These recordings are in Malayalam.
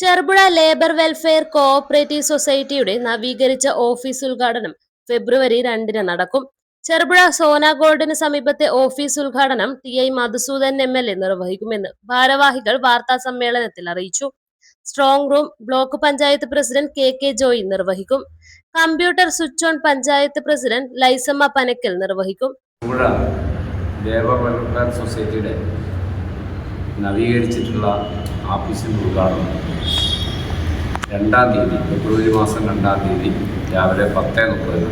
ചെറുപുഴ ലേബർ വെൽഫെയർ കോഓപ്പറേറ്റീവ് സൊസൈറ്റിയുടെ നവീകരിച്ച ഓഫീസ് ഉദ്ഘാടനം ഫെബ്രുവരി രണ്ടിന് നടക്കും. ചെറുപുഴ സോന ഗോൾഡിന് സമീപത്തെ ഓഫീസ് ഉദ്ഘാടനം T I Madhusudan M L A നിർവഹിക്കുമെന്ന് ഭാരവാഹികൾ വാർത്താ സമ്മേളനത്തിൽ അറിയിച്ചു. Strong room block panchayat president K K Joy നിർവഹിക്കും. Computer switch on panchayat president Lisamma Panakkal നിർവഹിക്കും. ലേബർ വെൽഫെയർ നവീകരിച്ചിട്ടുള്ള ആഫീസിന്റെ ഉദ്ഘാടനം. രണ്ടാം തീയതി ഫെബ്രുവരി മാസം രണ്ടാം തീയതി രാവിലെ പത്ത് മുപ്പതിന്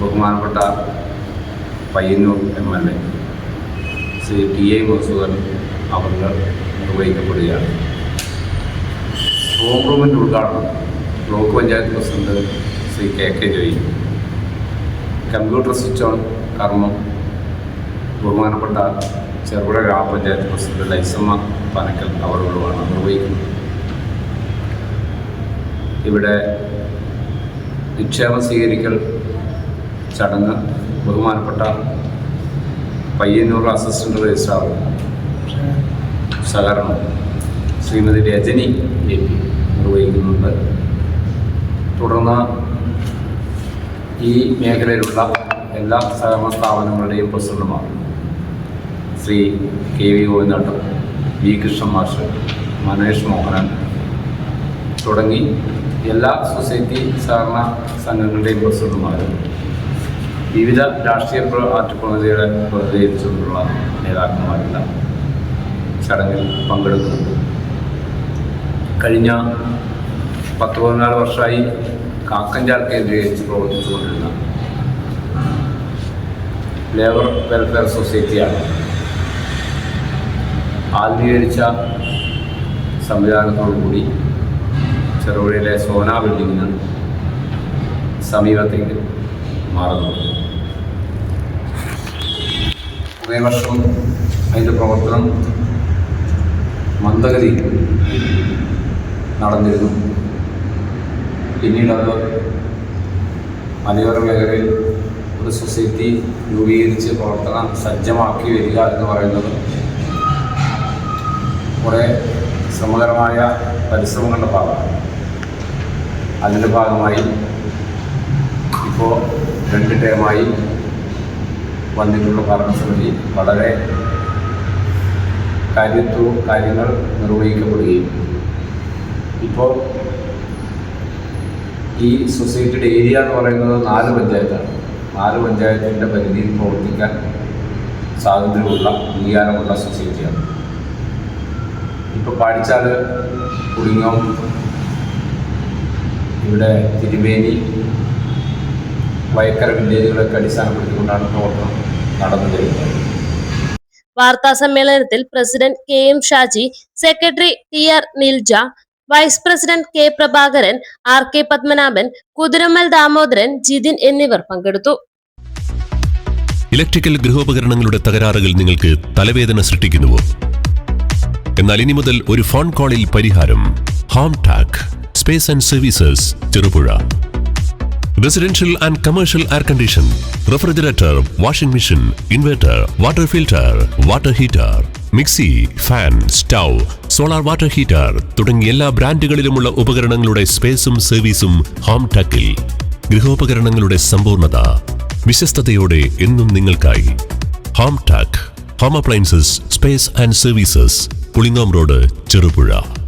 ബഹുമാനപ്പെട്ട Payyanur M L A Shri T A Madhusoodanan അവർ നിർവഹിക്കപ്പെടുകയാണ്. ഹോം റൂമിന്റെ ഉദ്ഘാടനം block panchayat president Shri K K Joy. Computer switch on കർമ്മം ബഹുമാനപ്പെട്ട ചെറുപുഴ ഗ്രാമപഞ്ചായത്ത് പ്രസിഡന്റ് ലൈസമ്മ പനക്കൽ അവറുകളുമാണ് നിർവഹിക്കുന്നത്. ഇവിടെ നിക്ഷേപം സ്വീകരിക്കൽ ചടങ്ങ് ബഹുമാനപ്പെട്ട പയ്യന്നൂർ അസിസ്റ്റന്റ് രജിസ്ട്രാർ സഹകരണം ശ്രീമതി രജനി എ പി നിർവഹിക്കുന്നുണ്ട്. തുടർന്ന് ഈ മേഖലയിലുള്ള എല്ലാ സഹകരണ സ്ഥാപനങ്ങളുടെയും പ്രസിഡന്റുമാർ Shri K V ഗോവിന്ദട്ടം V Krishnan master Manesh Mohanan തുടങ്ങി എല്ലാ സൊസൈറ്റി സഹകരണ സംഘങ്ങളുടെയും പ്രസിഡന്റുമാരും വിവിധ രാഷ്ട്രീയ ആർട്ട് പാർട്ടി പ്രതിനിധികളെ പ്രതിനിധീകരിച്ചുകൊണ്ടുള്ള നേതാക്കന്മാരെല്ലാം ചടങ്ങിൽ പങ്കെടുക്കുന്നുണ്ട് കഴിഞ്ഞ പത്ത് പതിനാല് വർഷമായി കാക്കഞ്ചാൽ കേന്ദ്രീകരിച്ച് പ്രവർത്തിച്ചുകൊണ്ടിരുന്ന ലേബർ വെൽഫെയർ സൊസൈറ്റിയാണ് ആധുനീകരിച്ച സംവിധാനത്തോടുകൂടി ചെറുപുഴയിലെ സോന ബിൽഡിങ്ങിന് സമീപത്തേക്ക് മാറുന്നു. കുറേ വർഷം അതിന്റെ പ്രവർത്തനം മന്ദഗതി നടന്നിരുന്നു. പിന്നീട് അത് മലയോര മേഖലയിൽ ഒരു സൊസൈറ്റി രൂപീകരിച്ച് പ്രവർത്തനം സജ്ജമാക്കി വരിക എന്ന് പറയുന്നത് കുറേ ശ്രമകരമായ പരിശ്രമങ്ങളുടെ ഭാഗമാണ്. അതിന്റെ ഭാഗമായി ഇപ്പോൾ രണ്ട് ടേമായി വന്നിട്ടുള്ള ഭരണസമിതി വളരെ കാര്യത്വവും കാര്യങ്ങൾ നിർവഹിക്കപ്പെടുകയും ഇപ്പോൾ ഈ സൊസൈറ്റിയുടെ ഏരിയ എന്ന് പറയുന്നത് നാല് പഞ്ചായത്താണ്. നാല് പഞ്ചായത്തിന്റെ പരിധിയിൽ പ്രവർത്തിക്കാൻ സ്വാതന്ത്ര്യമുള്ള അംഗീകാരമുള്ള സൊസൈറ്റിയാണ്. ഇപ്പോൾ പാടിച്ചാൽ കുടിങ്ങം. ഇവിടെ തിരുമേനി വയക്കര വില്ലേജുകളൊക്കെ അടിസ്ഥാനപ്പെടുത്തിക്കൊണ്ടാണ് പ്രവർത്തനം നടന്നു വരുന്നത് വാർത്താ സമ്മേളനത്തിൽ president K M Shaji secretary T R Nilja vice president K Prabhakaran R K Padmanabhan Kuthirummal Damodaran Jithin എന്നിവർ പങ്കെടുത്തു. ഇലക്ട്രിക്കൽ ഗൃഹോപകരണങ്ങളുടെ തകരാറുകൾ നിങ്ങൾക്ക് തലവേദന സൃഷ്ടിക്കുന്നുവോ? എന്നാൽ ഇനി മുതൽ ഒരു ഫോൺ കോളിൽ പരിഹാരം. Home tech spares and services Cherupuzha residential and commercial air condition refrigerator washing machine inverter water filter water heater mixie fan stove solar water heater തുടങ്ങിയ എല്ലാ ബ്രാൻഡുകളിലുമുള്ള ഉപകരണങ്ങളുടെ സ്പേസും സർവീസും ഹോം ടാക്കിൽ ഗൃഹോപകരണങ്ങളുടെ സമ്പൂർണത വിശ്വസ്തയോടെ എന്നും നിങ്ങൾക്കായി. Home tech home appliances spares and services Pulingome road Cherupuzha.